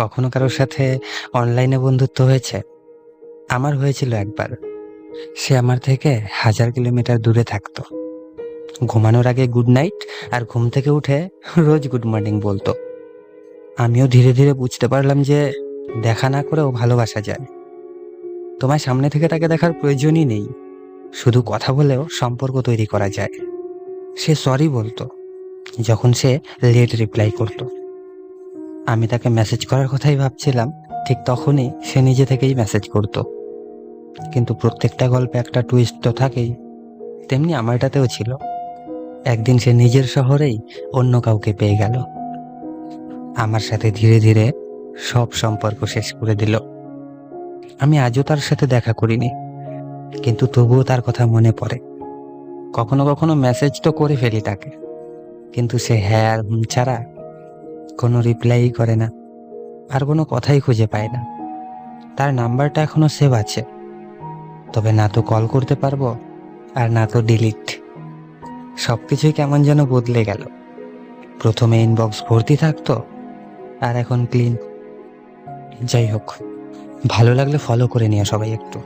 কখনো কারোর সাথে অনলাইনে বন্ধুত্ব হয়েছে? আমার হয়েছিল একবার। সে আমার থেকে হাজার কিলোমিটার দূরে থাকতো। ঘুমানোর আগে গুড নাইট আর ঘুম থেকে উঠে রোজ গুড মর্নিং বলতো। আমিও ধীরে ধীরে বুঝতে পারলাম যে দেখা না করেও ভালোবাসা যায়। তোমার সামনে থেকে তাকে দেখার প্রয়োজনই নেই। শুধু কথা বলেও সম্পর্ক তৈরি করা যায়। সে সরি বলতো। যখন সে লেট রিপ্লাই করতো। আমি তাকে মেসেজ করার কথাই ভাবছিলাম, ঠিক তখনই সে নিজে থেকেই মেসেজ করত। কিন্তু প্রত্যেকটা গল্পে একটা টুইস্ট তো থাকেই, তেমনি আমারটাতেও ছিল। একদিন সে নিজের শহরেই অন্য কাউকে পেয়ে গেল। আমার সাথে ধীরে ধীরে সব সম্পর্ক শেষ করে দিল। আমি আজও তার সাথে দেখা করিনি, কিন্তু তবুও তার কথা মনে পড়ে। কখনো কখনো মেসেজ তো করে ফেলি তাকে, কিন্তু সে হ্যাঁ ছাড়া কোনো রিপ্লাই করে না। আর কোনো কথাই খুঁজে পায় না। তার নাম্বারটা এখনও সেভ আছে। তবে না তো কল করতে পারব, আর না তো ডিলিট সব কিছুই কেমন যেন বদলে গেল। প্রথমে ইনবক্স ভর্তি থাকতো, আর এখন ক্লিন যাই হোক, ভালো লাগলে ফলো করে নিও সবাই একটু।